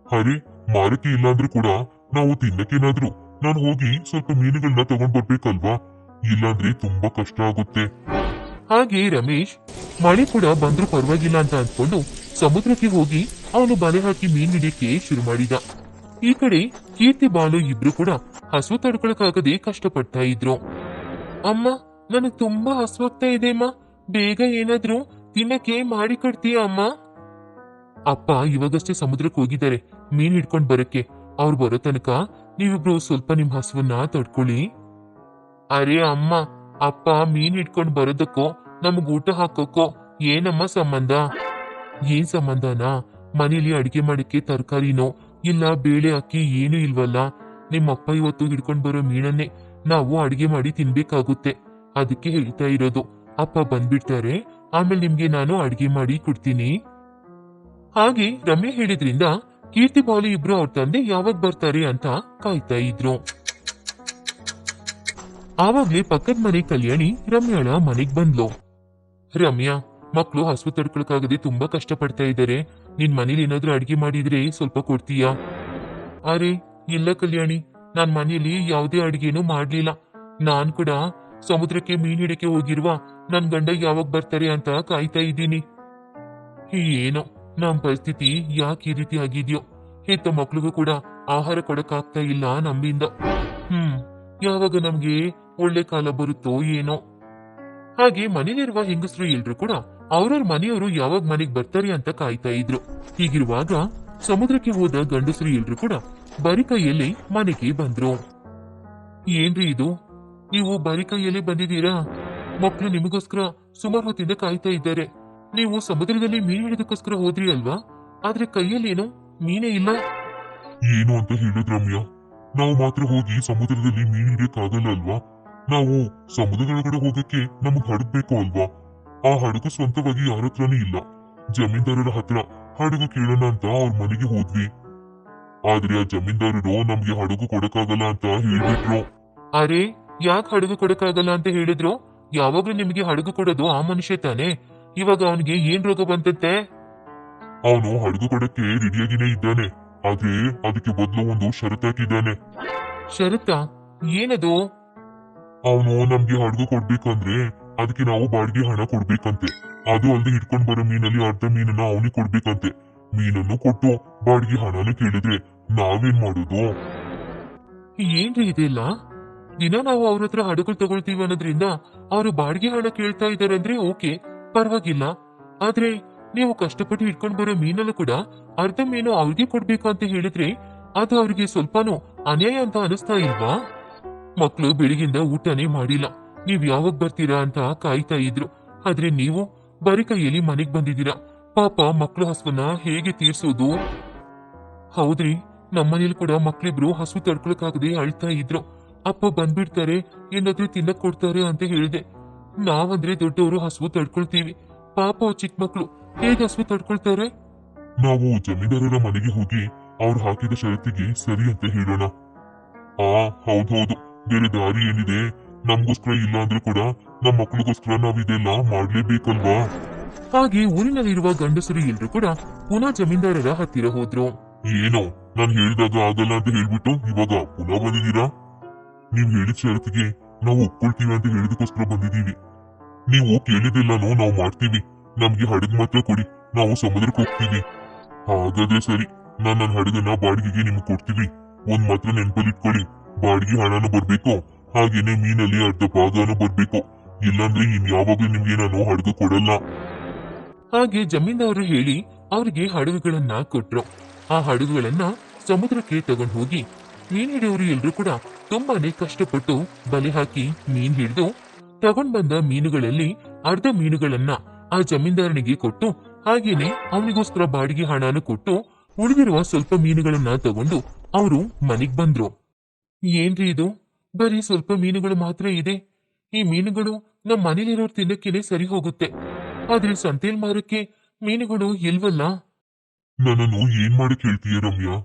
ಅರೆ ಮಾರಕ್ಕೆ ಇಲ್ಲಾಂದ್ರೂ ಕೂಡ ನಾವು ತಿನ್ನಕ್ಕೇನಾದ್ರೂ. ನಾನು ಹೋಗಿ ಸ್ವಲ್ಪ ಮೀನುಗಳನ್ನ ತಗೊಂಡ್ ಬರ್ಬೇಕಲ್ವಾ? ಇಲ್ಲಾಂದ್ರೆ ತುಂಬಾ ಕಷ್ಟ ಆಗುತ್ತೆ. ಹಾಗೆ ರಮೇಶ್, ಮಳೆ ಕೂಡ ಬಂದ್ರೂ ಪರವಾಗಿಲ್ಲ ಅಂತ ಅಂದ್ಕೊಂಡು ಸಮುದ್ರಕ್ಕೆ ಹೋಗಿ ಅವನು ಬಲೆ ಹಾಕಿ ಮೀನ್ ಹಿಡಿಯಕ್ಕೆ ಶುರು ಮಾಡಿದ. ಈ ಕಡೆ ಕೀರ್ತಿ, ಬಾಲು ಇಬ್ರು ಕೂಡ ಹಸು ತಡ್ಕೊಳಕಾಗದೆ ಕಷ್ಟಪಡ್ತಾ ಇದ್ರು. ಅಮ್ಮ, ನನಗ್ ತುಂಬಾ ಹಸುವಾಗ್ತಾ ಇದೆ ಅಮ್ಮ. ಬೇಗ ಏನಾದ್ರೂ ತಿನ್ನಕ್ಕೆ ಮಾಡಿ ಕೊಡ್ತೀಯ ಅಮ್ಮ? ಅಪ್ಪ ಇವಾಗಷ್ಟೇ ಸಮುದ್ರಕ್ಕೆ ಹೋಗಿದ್ದಾರೆ. ಮೀನ್ ಹಿಡ್ಕೊಂಡ್ ಬರಕ್ಕೆ. ಅವ್ರು ಬರೋ ತನಕ ನೀವಿಬ್ರು ಸ್ವಲ್ಪ ನಿಮ್ ಹಸುವನ್ನ ತಡ್ಕೊಳ್ಳಿ. ಅರೆ ಅಮ್ಮ, ಅಪ್ಪ ಮೀನ್ ಹಿಡ್ಕೊಂಡು ಬರೋದಕ್ಕೋ, ನಮಗ್ ಊಟ ಹಾಕೋಕೋ, ಏನಮ್ಮ ಸಂಬಂಧ? ಏನ್ ಸಂಬಂಧನಾ? ಮನೇಲಿ ಅಡಿಗೆ ಮಾಡಕ್ಕೆ ತರಕಾರಿನೋ, ಇಲ್ಲ ಬೇಳೆ ಅಕ್ಕಿ ಏನು ಇಲ್ವಲ್ಲ? ನಿಮ್ಮಪ್ಪ ಇವತ್ತು ಹಿಡ್ಕೊಂಡ್ ಬರೋ ಮೀನನ್ನೇ ನಾವು ಅಡಿಗೆ ಮಾಡಿ ತಿನ್ಬೇಕಾಗುತ್ತೆ. ಅದಕ್ಕೆ ಹೇಳ್ತಾ ಇರೋದು. ಅಪ್ಪ ಬಂದ್ಬಿಡ್ತಾರೆ. ಆಮೇಲೆ ನಿಮ್ಗೆ ನಾನು ಅಡಿಗೆ ಮಾಡಿ ಕೊಡ್ತೀನಿ. ಹಾಗೆ ರಮ್ಯ ಹೇಳಿದ್ರಿಂದ, ಕೀರ್ತಿ ಬಾಲಿ ಇಬ್ರು ಅವ್ರ ತಂದೆ ಯಾವಾಗ ಬರ್ತಾರೆ ಅಂತ ಕಾಯ್ತಾ ಇದ್ರು. ಆವಾಗ್ಲೇ ಪಕ್ಕದ ಮನೆ ಕಲ್ಯಾಣಿ ರಮ್ಯಾಳ ಮನೆಗ್ ಬಂದ್ಲು. ರಮ್ಯಾ ಮಕ್ಕಳು ಹಸು ತಡ್ಕೊಳಕಾಗದೆ ತುಂಬಾ ಕಷ್ಟಪಡ್ತಾ ಇದ್ದಾರೆ ನಿನ್ ಮನೇಲಿ ಏನಾದ್ರೂ ಅಡಿಗೆ ಮಾಡಿದ್ರೆ ಸ್ವಲ್ಪ ಕೊಡ್ತೀಯಾ? ಅರೆ, ಇಲ್ಲ ಕಲ್ಯಾಣಿ, ನಾನ್ ಮನೇಲಿ ಯಾವುದೇ ಅಡಿಗೆನೂ ಮಾಡ್ಲಿಲ್ಲ. ನಾನ್ ಕೂಡ ಸಮುದ್ರಕ್ಕೆ ಮೀನ್ ಹಿಡಕ್ಕೆ ಹೋಗಿರುವ ನನ್ ಗಂಡ ಯಾವಾಗ ಬರ್ತಾರೆ ಅಂತ ಕಾಯ್ತಾ ಇದ್ದೀನಿ. ಏನೋ. ನಮ್ ಪರಿಸ್ಥಿತಿ ಯಾಕೆ ಈ ರೀತಿ ಆಗಿದ್ಯೋ? ಹೆತ್ತ ಮಕ್ಳಿಗೂ ಕೂಡ ಆಹಾರ ಕೊಡಕ್ಕಾಗ್ತಾ ಇಲ್ಲ ನಮ್ಮಿಂದ. ಹ್ಮ್, ಯಾವಾಗ ನಮ್ಗೆ ಒಳ್ಳೆ ಕಾಲ ಬರುತ್ತೋ ಏನೋ. ಹಾಗೆ ಮನೆಯಲ್ಲಿರುವ ಹೆಂಗಸರು ಎಲ್ರು ಕೂಡ ಅವ್ರವ್ರ ಮನೆಯವರು ಯಾವಾಗ ಮನೆಗ್ ಬರ್ತಾರೆ ಅಂತ ಕಾಯ್ತಾ ಇದ್ರು. ಹೀಗಿರುವಾಗ ಸಮುದ್ರಕ್ಕೆ ಹೋದ ಗಂಡಸರು ಎಲ್ರು ಕೂಡ ಬರಿ ಕೈಯಲ್ಲಿ ಮನೆಗೆ ಬಂದ್ರು. ಏನ್ರಿ ಇದು? ನೀವು ಬರಿ ಕೈಯಲ್ಲಿ ಬಂದಿದ್ದೀರಾ? ಮಕ್ಕಳು ನಿಮಗೋಸ್ಕರ ಸುಮಾರು ಹೊತ್ತಿಂದ ಕಾಯ್ತಾ ಇದ್ದಾರೆ. ನೀವು ಸಮುದ್ರದಲ್ಲಿ ಮೀನು ಹಿಡಿದಕ್ಕೋಸ್ಕರ ಹೋದ್ರಿ ಅಲ್ವಾ? ಆದ್ರೆ ಕೈಯಲ್ಲೇನು? ಮೀನೇ ಇಲ್ಲ. ಏನು ಅಂತ ಹೇಳಿದ್ ರಮ್ಯಾ? ನಾವು ಮಾತ್ರ ಹೋಗಿ ಸಮುದ್ರದಲ್ಲಿ ಮೀನು ಹಿಡಿಯಕ್ಕಾಗಲ್ಲ ಅಲ್ವಾ? ನಾವು ಸಮುದ್ರದೊಳಗಡೆ ಹೋಗಕ್ಕೆ ನಮಗ್ ಹಡಗ್ ಬೇಕು ಅಲ್ವಾ? ಆ ಹಡಗು ಸ್ವಂತವಾಗಿ ಯಾರ ಹತ್ರನೂ ಇಲ್ಲ. ಜಮೀನ್ದಾರರ ಹತ್ರ ಹಡಗು ಕೇಳೋಣ ಅಂತ ಅವ್ರ ಮನೆಗೆ ಹೋದ್ವಿ. ಆದ್ರೆ ಆ ಜಮೀನ್ದಾರರು ನಮ್ಗೆ ಹಡಗು ಕೊಡಕ್ಕಾಗಲ್ಲ ಅಂತ ಹೇಳ್ಬಿಟ್ರು ಅರೆ ಯಾಕೆ ಹಡಗು ಕೊಡಕ್ಕಾಗಲ್ಲ ಅಂತ ಹೇಳಿದ್ರು? ಯಾವಾಗ್ಲೂ ನಿಮಗೆ ಹಡಗು ಕೊಡೋದು ಆ ಮನುಷ್ಯ ತಾನೆ. ಇವಾಗ ಅವನಿಗೆ ಏನ್ ರೋಗ ಬಂತಂತೆ? ಅವನು ಹಡಗು ಕೊಡಕ್ಕೆ ರೆಡಿಯಾಗಿನೇ ಇದ್ದಾನೆ. ಆದ್ರೆ ಅದಕ್ಕೆ ಬದಲು ಒಂದು ಷರತ್ತಾಕಿದ್ದಾನೆ ಶರತ ಏನದು? ಅವನು ನಮ್ಗೆ ಹಡಗು ಕೊಡ್ಬೇಕಂದ್ರೆ ಅದಕ್ಕೆ ನಾವು ಬಾಡಿಗೆ ಹಣ ಕೊಡ್ಬೇಕಂತೆ. ಅದು ಅಲ್ಲಿ ಹಿಡ್ಕೊಂಡ್ ಬರೋ ಮೀನಲ್ಲಿ ಅರ್ಧ ಮೀನನ್ನ ಅವನಿಗೆ ಕೊಡ್ಬೇಕಂತೆ. ಮೀನನ್ನು ಕೊಟ್ಟು ಬಾಡಿಗೆ ಹಣನ ಕೇಳಿದ್ರೆ ನಾವೇನ್ ಮಾಡೋದು? ಏನ್ರಿ ಇದೆಲ್ಲ? ದಿನ ನಾವು ಅವ್ರ ಹತ್ರ ಹಡಗು ತಗೊಳ್ತೀವಿ ಅನ್ನೋದ್ರಿಂದ ಅವರು ಬಾಡಿಗೆ ಹಣ ಕೇಳ್ತಾ ಇದಾರೆ ಅಂದ್ರೆ ಓಕೆ. ಪರವಾಗಿಲ್ಲ. ಆದ್ರೆ ನೀವು ಕಷ್ಟಪಟ್ಟು ಹಿಡ್ಕೊಂಡ್ ಬರೋ ಮೀನಲ್ಲೂ ಕೂಡ ಅರ್ಧ ಮೀನು ಅವ್ರಿಗೆ ಕೊಡ್ಬೇಕು ಅಂತ ಹೇಳಿದ್ರೆ ಅದು ಅವ್ರಿಗೆ ಸ್ವಲ್ಪನೂ ಅನ್ಯಾಯ ಅಂತ ಅನಿಸ್ತಾ ಇಲ್ವಾ? ಮಕ್ಕಳು ಬೆಳಿಗಿಂದ ಊಟನೇ ಮಾಡಿಲ್ಲ. ನೀವ್ ಯಾವಾಗ ಬರ್ತೀರಾ ಅಂತ ಕಾಯ್ತಾ ಇದ್ರು. ಆದ್ರೆ ನೀವು ಬರೀ ಕೈಯಲ್ಲಿ ಮನೆಗ್ ಬಂದಿದ್ದೀರಾ. ಪಾಪ ಮಕ್ಳು ಹಸುವನ್ನ ಹೇಗೆ ತೀರ್ಸೋದು? ಹೌದ್ರಿ, ನಮ್ಮನೇಲಿ ಕೂಡ ಮಕ್ಳಿಬ್ರು ಹಸು ತಡ್ಕೊಳಕಾಗದೆ ಅಳ್ತಾ ಇದ್ರು. ಅಪ್ಪ ಬಂದ್ಬಿಡ್ತಾರೆ, ಏನಾದ್ರೂ ತಿನ್ನಕ್ ಕೊಡ್ತಾರೆ ಅಂತ ಹೇಳಿದೆ. ನಾವಂದ್ರೆ ದೊಡ್ಡವರು ಹಸುವು ತಡ್ಕೊಳ್ತೀವಿ. ಪಾಪ ಚಿಕ್ಕ ಮಕ್ಕಳು ಹೇಗೆ ಹಸುವು ತಡ್ಕೊಳ್ತಾರೆ? ನಾವು ಜಮೀನ್ದಾರರ ಮನೆಗೆ ಹೋಗಿ ಅವ್ರು ಹಾಕಿದ ಷರತ್ತಿಗೆ ಸರಿ ಅಂತ ಹೇಳೋಣ. ಆ ಹೌದೌದು ಬೇರೆ ದಾರಿ ಏನಿದೆ? ನಮ್ಗೋಸ್ಕರ ಇಲ್ಲ ಅಂದ್ರೆ ಕೂಡ ನಮ್ ಮಕ್ಳಿಗೋಸ್ಕರ ನಾವಿದೆಲ್ಲ ಮಾಡ್ಲೇಬೇಕಲ್ವಾ? ಹಾಗೆ ಊರಿನಲ್ಲಿರುವ ಗಂಡಸರು ಎಲ್ರು ಕೂಡ ಪುನಃ ಜಮೀನ್ದಾರರ ಹತ್ತಿರ ಹೋದ್ರು. ಏನೋ ನಾನ್ ಹೇಳಿದಾಗ ಆಗಲ್ಲ ಅಂತ ಹೇಳ್ಬಿಟ್ಟು ಇವಾಗ ಪುನಃ ಬಂದಿದ್ದೀರಾ? ನೀವ್ ಹೇಳಿದ ಷರತ್ತಿಗೆ ನಾವು ಒಪ್ಕೊಳ್ತೀವಿ ಅಂತ ಹೇಳಿದಕ್ಕೋಸ್ಕರ ಬಂದಿದೀವಿ ನೀವು ಕೇಳಿದ್ದೆಲ್ಲಾನು ನಾವು ಮಾಡ್ತೀವಿ. ನಮ್ಗೆ ಹಡಗು ಮಾತ್ರ ಕೊಡಿ. ನಾವು ಸಮುದ್ರಕ್ಕೆ ಹೋಗ್ತೀವಿ. ಹಾಗಾದ್ರೆ ಸರಿ. ನಾನ್ ನನ್ನ ಹಡಗನ್ನ ಬಾಡಿಗೆಗೆ ನಿಮ್ಗೆ ಕೊಡ್ತೀವಿ. ಒಂದ್ ಮಾತ್ರ ನೆನ್ಪಲ್ಲಿಟ್ಕೊಳ್ಳಿ ಬಾಡಿಗೆ ಹಣನೂ ಬರ್ಬೇಕು. ಹಾಗೇನೆ ಮೀನಲ್ಲಿ ಅರ್ಧ ಭಾಗನೂ ಬರ್ಬೇಕು. ಇಲ್ಲಾಂದ್ರೆ ಇನ್ ಯಾವಾಗ್ಲೂ ನಿಮ್ಗೆ ನಾನು ಹಡಗು ಕೊಡಲ್ಲ. ಹಾಗೆ ಜಮೀನ್ದಾರ ಹೇಳಿ ಅವರಿಗೆ ಹಡಗುಗಳನ್ನ ಕೊಟ್ರು. ಆ ಹಡಗುಗಳನ್ನ ಸಮುದ್ರಕ್ಕೆ ತಗೊಂಡು ಹೋಗಿ ಮೀನ್ ಹಿಡಿಯೋರು ಎಲ್ರು ಕೂಡ ತುಂಬಾನೇ ಕಷ್ಟಪಟ್ಟು ಬಲೆ ಹಾಕಿ ಮೀನ್ ಹಿಡಿದು ತಗೊಂಡ್ ಬಂದ ಮೀನುಗಳಲ್ಲಿ ಅರ್ಧ ಮೀನುಗಳನ್ನ ಆ ಜಮೀನ್ದಾರನಿಗೆ ಕೊಟ್ಟು, ಹಾಗೇನೆ ಅವನಿಗೋಸ್ಕರ ಬಾಡಿಗೆ ಹಣನು ಕೊಟ್ಟು ಉಳಿದಿರುವ ಸ್ವಲ್ಪ ಮೀನುಗಳನ್ನ ತಗೊಂಡು ಅವರು ಮನೆಗ್ ಬಂದ್ರು. ಏನ್ರಿ ಇದು? ಬರೀ ಸ್ವಲ್ಪ ಮೀನುಗಳು ಮಾತ್ರ ಇದೆ. ಈ ಮೀನುಗಳು ನಮ್ಮ ಮನೇಲಿರೋರು ತಿನ್ನಕ್ಕೇನೆ ಸರಿ ಹೋಗುತ್ತೆ. ಆದ್ರೆ ಸಂತೇಲ್ ಮಾರಕ್ಕೆ ಮೀನುಗಳು ಇಲ್ವಲ್ಲ? ನನ್ನನ್ನು ಏನ್ ಮಾಡಿ ಕೇಳ್ತೀಯ ರಮ್ಯಾ?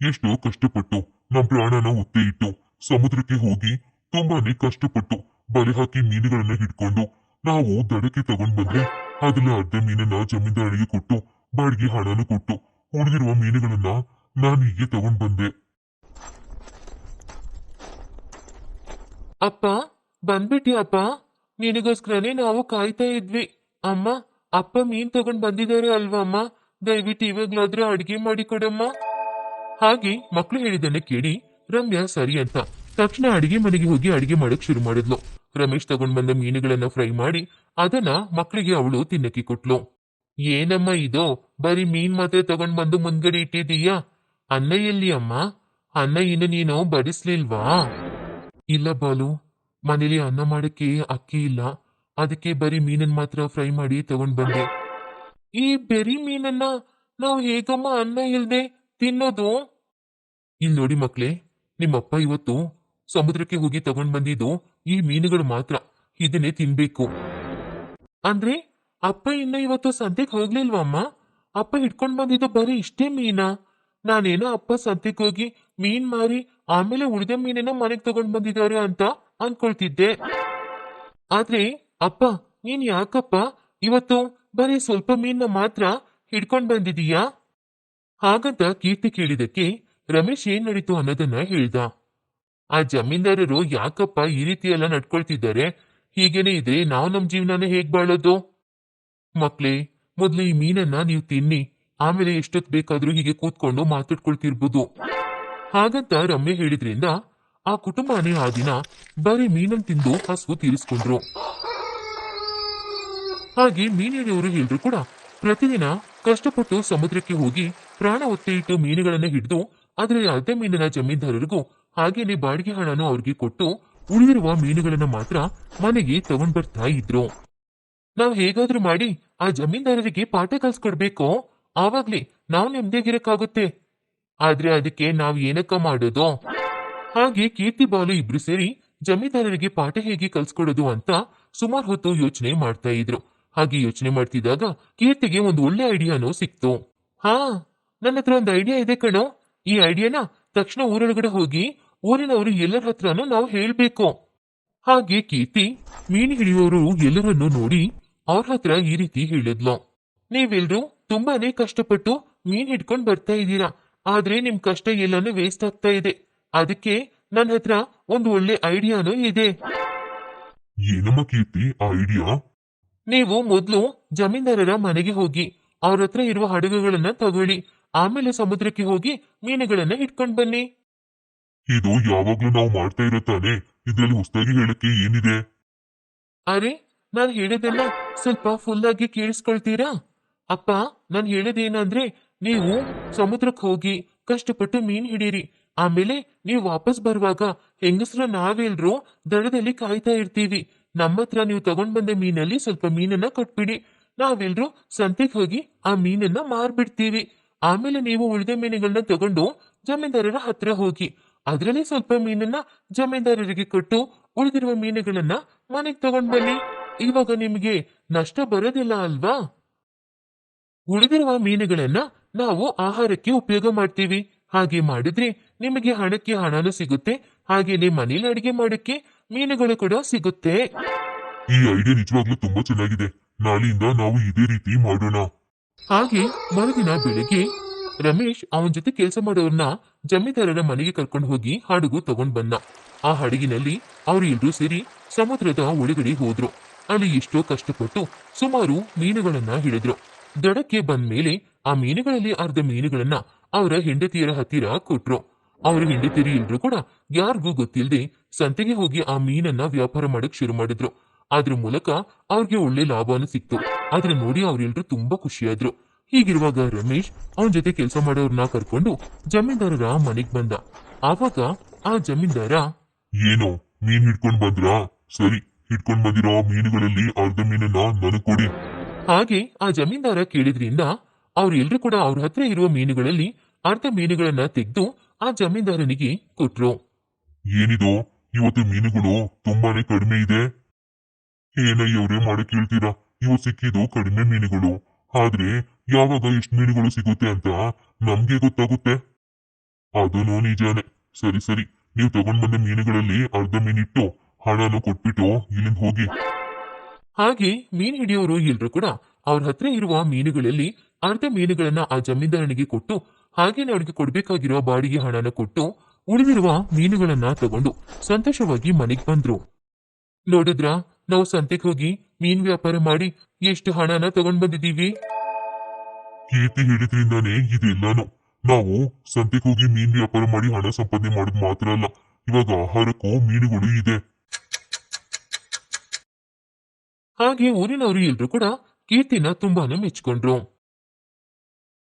ಎಷ್ಟೋ ಕಷ್ಟಪಟ್ಟು ನಮ್ ಪ್ರಾಣನ ಒತ್ತೆ ಇಟ್ಟು ಸಮುದ್ರಕ್ಕೆ ಹೋಗಿ ತುಂಬಾನೇ ಕಷ್ಟಪಟ್ಟು ಬಲೆ ಹಾಕಿ ಮೀನುಗಳನ್ನ ಹಿಡ್ಕೊಂಡು ನಾವು ದಡಕ್ಕೆ ತಗೊಂಡ್ ಬಂದ್ರೆ ಅದ್ರಲ್ಲಿ ಅರ್ಧ ಮೀನನ್ನ ಜಮೀನ್ದಾರಿಗೆ ಕೊಟ್ಟು, ಬಾಡಿಗೆ ಹಣನು ಕೊಟ್ಟು ಉಳಿದಿರುವ ಮೀನುಗಳನ್ನ ನಾನು ಹೀಗೆ ತಗೊಂಡ್ ಬಂದೆ. ಅಪ್ಪ ಬಂದ್ಬಿಟ್ಟಿ ಅಪ್ಪ? ನಿನಗೋಸ್ಕರನೇ ನಾವು ಕಾಯ್ತಾ ಇದ್ವಿ. ಅಮ್ಮ, ಅಪ್ಪ ಮೀನ್ ತಗೊಂಡ್ ಬಂದಿದ್ದಾರೆ ಅಲ್ವಾ ಅಮ್ಮ? ದಯವಿಟ್ಟು ಇವಾಗ್ಲಾದ್ರೂ ಅಡ್ಗೆ ಮಾಡಿ ಕೊಡಮ್ಮ. ಹಾಗೆ ಮಕ್ಳು ಹೇಳಿದ್ದನ್ನ ಕೇಳಿ ರಮ್ಯಾ ಸರಿ ಅಂತ ತಕ್ಷಣ ಅಡಿಗೆ ಮನೆಗೆ ಹೋಗಿ ಅಡಿಗೆ ಮಾಡಕ್ ಶುರು ಮಾಡಿದ್ಲು. ರಮೇಶ್ ತಗೊಂಡ್ ಬಂದ ಮೀನುಗಳನ್ನ ಫ್ರೈ ಮಾಡಿ ಅದನ್ನ ಮಕ್ಕಳಿಗೆ ಅವಳು ತಿನ್ನಕ್ಕೆ ಕೊಟ್ಲು. ಏನಮ್ಮ ಇದು? ಬರೀ ಮೀನ್ ಮಾತ್ರ ತಗೊಂಡ್ ಬಂದು ಮುಂದ್ಗಡೆ ಇಟ್ಟಿದೀಯಾ ಅನ್ನ ಎಲ್ಲಿ ಅಮ್ಮ? ಅನ್ನ ಇನ್ನು ನೀನು ಬಡಿಸ್ಲಿಲ್ವಾ? ಇಲ್ಲ ಬಾಲು, ಮನೇಲಿ ಅನ್ನ ಮಾಡಕ್ಕೆ ಅಕ್ಕಿ ಇಲ್ಲ. ಅದಕ್ಕೆ ಬರೀ ಮೀನನ್ ಮಾತ್ರ ಫ್ರೈ ಮಾಡಿ ತಗೊಂಡ್ ಬಂದೆ. ಈ ಬೆರಿ ಮೀನನ್ನ ನಾವು ಹೇಗಮ್ಮ ಅನ್ನ ಇಲ್ದೆ ತಿನ್ನೋದು? ಇಲ್ಲಿ ನೋಡಿ ಮಕ್ಳೇ, ನಿಮ್ಮಪ್ಪ ಇವತ್ತು ಸಮುದ್ರಕ್ಕೆ ಹೋಗಿ ತಗೊಂಡ್ ಬಂದಿದ್ದು ಈ ಮೀನುಗಳು ಮಾತ್ರ. ಇದನ್ನೇ ತಿನ್ಬೇಕು. ಅಂದ್ರೆ ಅಪ್ಪ ಇನ್ನ ಇವತ್ತು ಸಂತೆಗೆ ಹೋಗ್ಲಿಲ್ವಮ್ಮ ಅಪ್ಪ ಹಿಡ್ಕೊಂಡ್ ಬಂದಿದ್ದು ಬರೀ ಇಷ್ಟೇ ಮೀನಾ? ನಾನೇನೋ ಅಪ್ಪ ಸಂತೆಗೆ ಹೋಗಿ ಮೀನ್ ಮಾರಿ ಆಮೇಲೆ ಉಳಿದ ಮೀನೇನೋ ಮನೆಗೆ ತಗೊಂಡ್ ಬಂದಿದ್ದಾರೆ ಅಂತ ಅನ್ಕೊಳ್ತಿದ್ದೆ. ಆದ್ರೆ ಅಪ್ಪ, ನೀನ್ ಯಾಕಪ್ಪ ಇವತ್ತು ಬರೀ ಸ್ವಲ್ಪ ಮೀನ್ನ ಮಾತ್ರ ಹಿಡ್ಕೊಂಡ್ ಬಂದಿದೀಯಾ? ಹಾಗಂತ ಕೀರ್ತಿ ಕೇಳಿದಕ್ಕೆ ರಮೇಶ್ ಏನ್ ನಡೀತು ಅನ್ನೋದನ್ನ ಹೇಳ್ದ. ಆ ಜಮೀನ್ದಾರರು ಯಾಕಪ್ಪ ಈ ರೀತಿ ಎಲ್ಲ ನಡ್ಕೊಳ್ತಿದ್ದಾರೆ? ಹೀಗೇನೆ ಇದ್ರೆ ನಾವು ನಮ್ ಜೀವನನ ಹೇಗ್ ಬಾಳೋದು? ಮಕ್ಳೇ, ಮೊದ್ಲು ಈ ಮೀನನ್ನ ನೀವು ತಿನ್ನಿ, ಆಮೇಲೆ ಎಷ್ಟೊತ್ ಬೇಕಾದ್ರೂ ಹೀಗೆ ಕೂತ್ಕೊಂಡು ಮಾತಾಡ್ಕೊಳ್ತಿರ್ಬೋದು. ಹಾಗಂತ ರಮ್ಯ ಹೇಳಿದ್ರಿಂದ ಆ ಕುಟುಂಬನೇ ಆ ದಿನ ಬರೀ ಮೀನನ್ ತಿಂದು ಹಸು ತೀರಿಸ್ಕೊಂಡ್ರು. ಹಾಗೆ ಮೀನಿಡಿಯವರು ಹೇಳಿದ್ರು ಕೂಡ ಪ್ರತಿದಿನ ಕಷ್ಟಪಟ್ಟು ಸಮುದ್ರಕ್ಕೆ ಹೋಗಿ ಪ್ರಾಣ ಒತ್ತೆ ಇಟ್ಟು ಮೀನುಗಳನ್ನ ಹಿಡಿದು ಅದರ ಅರ್ಧ ಮೀನಿನ ಜಮೀನ್ದಾರರಿಗೂ ಹಾಗೇನೆ ಬಾಡಿಗೆ ಹಣನು ಅವ್ರಿಗೆ ಕೊಟ್ಟು ಉಳಿದಿರುವ ಮೀನುಗಳನ್ನ ಮಾತ್ರ ಮನೆಗೆ ತಗೊಂಡ್ ಬರ್ತಾ ಇದ್ರು. ನಾವ್ ಹೇಗಾದ್ರೂ ಮಾಡಿ ಆ ಜಮೀನ್ದಾರರಿಗೆ ಪಾಠ ಕಲ್ಸ್ಕೊಡ್ಬೇಕು. ಆವಾಗ್ಲೇ ನಾವು ನೆಮ್ಮದಿಯಾಗಿರಕ್ಕಾಗುತ್ತೆ. ಆದ್ರೆ ಅದಕ್ಕೆ ನಾವ್ ಏನಕ್ಕ ಮಾಡೋದು? ಹಾಗೆ ಕೀರ್ತಿ ಬಾಲು ಇಬ್ರು ಸೇರಿ ಜಮೀನ್ದಾರರಿಗೆ ಪಾಠ ಹೇಗೆ ಕಲ್ಸ್ಕೊಡೋದು ಅಂತ ಸುಮಾರು ಹೊತ್ತು ಯೋಚನೆ ಮಾಡ್ತಾ ಇದ್ರು. ಹಾಗೆ ಯೋಚನೆ ಮಾಡ್ತಿದ್ದಾಗ ಕೀರ್ತಿಗೆ ಒಂದು ಒಳ್ಳೆ ಐಡಿಯಾನೂ ಸಿಕ್ತು. ಹಾ ನನ್ನ ಹತ್ರ ಒಂದು ಐಡಿಯಾ ಇದೆ ಕಣೋ. ಈ ಐಡಿಯಾನ ತಕ್ಷಣ ಊರೊಳಗಡೆ ಹೋಗಿ ಊರಿನವರು ಎಲ್ಲರ ಹತ್ರನೂ ನಾವು ಹೇಳ್ಬೇಕು. ಹಾಗೆ ಕೀರ್ತಿ ಮೀನು ಹಿಡಿಯೋರು ಎಲ್ಲರನ್ನು ನೋಡಿ ಅವ್ರ ಹತ್ರ ಈ ರೀತಿ ಹೇಳಿದ್ಲು. ನೀವೆಲ್ರೂ ತುಂಬಾನೇ ಕಷ್ಟಪಟ್ಟು ಮೀನ್ ಹಿಡ್ಕೊಂಡ್ ಬರ್ತಾ ಇದ್ದೀರಾ? ಆದ್ರೆ ನಿಮ್ ಕಷ್ಟ ಎಲ್ಲಾನು ವೇಸ್ಟ್ ಆಗ್ತಾ ಇದೆ. ಅದಕ್ಕೆ ನನ್ನ ಹತ್ರ ಒಂದ್ ಒಳ್ಳೆ ಐಡಿಯಾನು ಇದೆ. ಏನಮ್ಮ ಕೀರ್ತಿ ಐಡಿಯಾ? ನೀವು ಮೊದ್ಲು ಜಮೀನ್ದಾರರ ಮನೆಗೆ ಹೋಗಿ ಅವ್ರ ಹತ್ರ ಇರುವ ಹಡಗುಗಳನ್ನ ತಗೊಳ್ಳಿ ಆಮೇಲೆ ಸಮುದ್ರಕ್ಕೆ ಹೋಗಿ ಮೀನುಗಳನ್ನ ಹಿಡ್ಕೊಂಡ್ ಬನ್ನಿ. ಇದು ಯಾವಾಗ್ಲೂ ನಾವು ಮಾಡ್ತಾ ಇರೋ ಇದ್ರಲ್ಲಿ ಹೊಸದಾಗಿ ಹೇಳಕ್ಕೆ ಏನಿದೆ? ಅರೆ, ನಾನ್ ಹೇಳೋದೆಲ್ಲ ಸ್ವಲ್ಪ ಫುಲ್ ಆಗಿ ಕೇಳಿಸ್ಕೊಳ್ತೀರಾ? ಅಪ್ಪ, ನಾನ್ ಹೇಳೋದೇನಂದ್ರೆ, ನೀವು ಸಮುದ್ರಕ್ಕೆ ಹೋಗಿ ಕಷ್ಟಪಟ್ಟು ಮೀನ್ ಹಿಡೀರಿ. ಆಮೇಲೆ ನೀವು ವಾಪಸ್ ಬರುವಾಗ ಹೆಂಗಸ್ರ ನಾವೆಲ್ರೂ ದಡದಲ್ಲಿ ಕಾಯ್ತಾ ಇರ್ತೀವಿ. ನಮ್ಮ ಹತ್ರ ನೀವು ತಗೊಂಡ್ ಬಂದ ಮೀನಲ್ಲಿ ಸ್ವಲ್ಪ ಮೀನನ್ನ ಕೊಟ್ಬಿಡಿ. ನಾವೆಲ್ರೂ ಸಂತೆಗೆ ಹೋಗಿ ಆ ಮೀನನ್ನ ಮಾರ್ಬಿಡ್ತೀವಿ. ಆಮೇಲೆ ನೀವು ಉಳಿದ ಮೀನುಗಳನ್ನ ತಗೊಂಡು ಜಮೀನ್ದಾರರ ಹತ್ರ ಹೋಗಿ. ಅದರಲ್ಲಿ ಸ್ವಲ್ಪ ಮೀನನ್ನ ಜಮೀನ್ದಾರರಿಗೆ ಕೊಟ್ಟು ಉಳಿದಿರುವ ಮೀನುಗಳನ್ನ ಮನೆಗೆ ತಗೊಂಡ್ ಬನ್ನಿ ಇವಾಗ ನಿಮಗೆ ನಷ್ಟ ಬರೋದಿಲ್ಲ ಅಲ್ವಾ? ಉಳಿದಿರುವ ಮೀನುಗಳನ್ನ ನಾವು ಆಹಾರಕ್ಕೆ ಉಪಯೋಗ ಮಾಡ್ತೀವಿ. ಹಾಗೆ ಮಾಡಿದ್ರೆ ನಿಮಗೆ ಹಣಕ್ಕೆ ಹಣನೂ ಸಿಗುತ್ತೆ. ಹಾಗೇನೆ ಮನೇಲಿ ಅಡಿಗೆ ಮಾಡಕ್ಕೆ ಮೀನುಗಳು ಕೂಡ ಸಿಗುತ್ತೆ. ಈ ಐಡಿಯಾ ನಿಜವಾಗ್ಲೂ ತುಂಬಾ ಚೆನ್ನಾಗಿದೆ. ನಾಳೆಯಿಂದ ನಾವು ಇದೇ ರೀತಿ ಮಾಡೋಣ. ಹಾಗೆ ಮರುದಿನ ಬೆಳಿಗ್ಗೆ ರಮೇಶ್ ಅವನ ಜೊತೆ ಕೆಲಸ ಮಾಡೋರ್ನ ಜಮೀದಾರರ ಮನೆಗೆ ಕರ್ಕೊಂಡು ಹೋಗಿ ಹಡಗು ತಗೊಂಡ್ ಬಂದ. ಆ ಹಡಗಿನಲ್ಲಿ ಅವರು ಎಲ್ರೂ ಸೇರಿ ಸಮುದ್ರದ ಒಳಗಡೆ ಹೋದ್ರು. ಅಲ್ಲಿ ಎಷ್ಟೋ ಕಷ್ಟಪಟ್ಟು ಸುಮಾರು ಮೀನುಗಳನ್ನ ಹಿಡಿದ್ರು. ದಡಕ್ಕೆ ಬಂದ ಮೇಲೆ ಆ ಮೀನುಗಳಲ್ಲಿ ಅರ್ಧ ಮೀನುಗಳನ್ನ ಅವರ ಹೆಂಡತಿಯರ ಹತ್ತಿರ ಕೊಟ್ರು. ಅವರ ಹೆಂಡತಿಯರು ಎಲ್ರು ಕೂಡ ಯಾರಿಗೂ ಗೊತ್ತಿಲ್ಲದೆ ಸಂತೆಗೆ ಹೋಗಿ ಆ ಮೀನನ್ನ ವ್ಯಾಪಾರ ಮಾಡಕ್ ಶುರು ಮಾಡಿದ್ರು. ಅದ್ರ ಮೂಲಕ ಅವ್ರಿಗೆ ಒಳ್ಳೆ ಲಾಭನೂ ಸಿಕ್ತು. ಅದ್ರ ನೋಡಿ ಅವ್ರೆಲ್ರು ತುಂಬಾ ಖುಷಿಯಾದ್ರು. ಹೀಗಿರುವಾಗ ರಮೇಶ್ ಅವನ ಜೊತೆ ಕೆಲಸ ಮಾಡೋರ್ನ ಕರ್ಕೊಂಡು ಜಮೀನ್ದಾರರ ಮನೆಗ್ ಬಂದ. ಆವಾಗ ಆ ಜಮೀನ್ದಾರ ಏನೋ ಮೀನ್ ಹಿಡ್ಕೊಂಡ್ ಬಂದ್ರಾ? ಸರಿ ಹಿಡ್ಕೊಂಡ್ ಬಂದಿರೋ ಮೀನುಗಳಲ್ಲಿ ಅರ್ಧ ಮೀನನ್ನ ನನಗ್ ಕೊಡಿ. ಹಾಗೆ ಆ ಜಮೀನ್ದಾರ ಕೇಳಿದ್ರಿಂದ ಅವ್ರೆಲ್ರು ಕೂಡ ಅವ್ರ ಹತ್ರ ಇರುವ ಮೀನುಗಳಲ್ಲಿ ಅರ್ಧ ಮೀನುಗಳನ್ನ ತೆಗೆದು ಆ ಜಮೀನ್ದಾರನಿಗೆ ಕೊಟ್ರು. ಏನಿದು? ಇವತ್ತು ಮೀನುಗಳು ತುಂಬಾನೇ ಕಡಿಮೆ ಇದೆ. ಏನಯ್ಯವ್ರೆ ಮಾಡಕ್ ಹೇಳ್ತೀರಾ ಇವತ್ತು ಸಿಕ್ಕಿದ್ದು ಕಡಿಮೆ ಮೀನುಗಳು. ಆದ್ರೆ ಯಾವಾಗ ಎಷ್ಟು ಮೀನುಗಳು ಸಿಗುತ್ತೆ ಅಂತ ನಮ್ಗೆ ಗೊತ್ತಾಗುತ್ತೆ. ಅದನ್ನು ನಿಜಾನೆ. ಸರಿ ಸರಿ. ನೀವು ತಗೊಂಡ್ ಬಂದ ಮೀನುಗಳಲ್ಲಿ ಅರ್ಧ ಮೀನಿಟ್ಟು ಹಣನ ಕೊಟ್ಬಿಟ್ಟು ಇಲ್ಲಿಂದ ಹೋಗಿ. ಹಾಗೆ ಮೀನ್ ಹಿಡಿಯೋರು ಎಲ್ರು ಕೂಡ ಅವ್ರ ಹತ್ರ ಇರುವ ಮೀನುಗಳಲ್ಲಿ ಅರ್ಧ ಮೀನುಗಳನ್ನ ಆ ಜಮೀನ್ದಾರನಿಗೆ ಕೊಟ್ಟು, ಹಾಗೇನೆ ಅವ್ರಿಗೆ ಕೊಡ್ಬೇಕಾಗಿರೋ ಬಾಡಿಗೆ ಹಣನ ಕೊಟ್ಟು ಉಳಿದಿರುವ ಮೀನುಗಳನ್ನ ತಗೊಂಡು ಸಂತೋಷವಾಗಿ ಮನೆಗೆ ಬಂದ್ರು. ನೋಡಿದ್ರ? ನಾವು ಸಂತೆಗೆ ಹೋಗಿ ಮೀನ್ ವ್ಯಾಪಾರ ಮಾಡಿ ಎಷ್ಟು ಹಣನ ತಗೊಂಡ್ ಬಂದಿದೀವಿ ಕೀರ್ತಿ ಹೇಳಿದ್ರಿಂದಾನೇ ಇದೆಲ್ಲಾನು ನಾವು ಸಂತೆಗೆ ಹೋಗಿ ಮೀನ್ ವ್ಯಾಪಾರ ಮಾಡಿ ಹಣ ಸಂಪಾದನೆ ಮಾಡೋದು ಮಾತ್ರ ಅಲ್ಲ, ಇವಾಗ ಆಹಾರಕ್ಕೂ ಮೀನುಗಳು ಇದೆ. ಹಾಗೆ ಊರಿನವರು ಎಲ್ರು ಕೂಡ ಕೀರ್ತಿನ ತುಂಬಾನೇ ಮೆಚ್ಕೊಂಡ್ರು.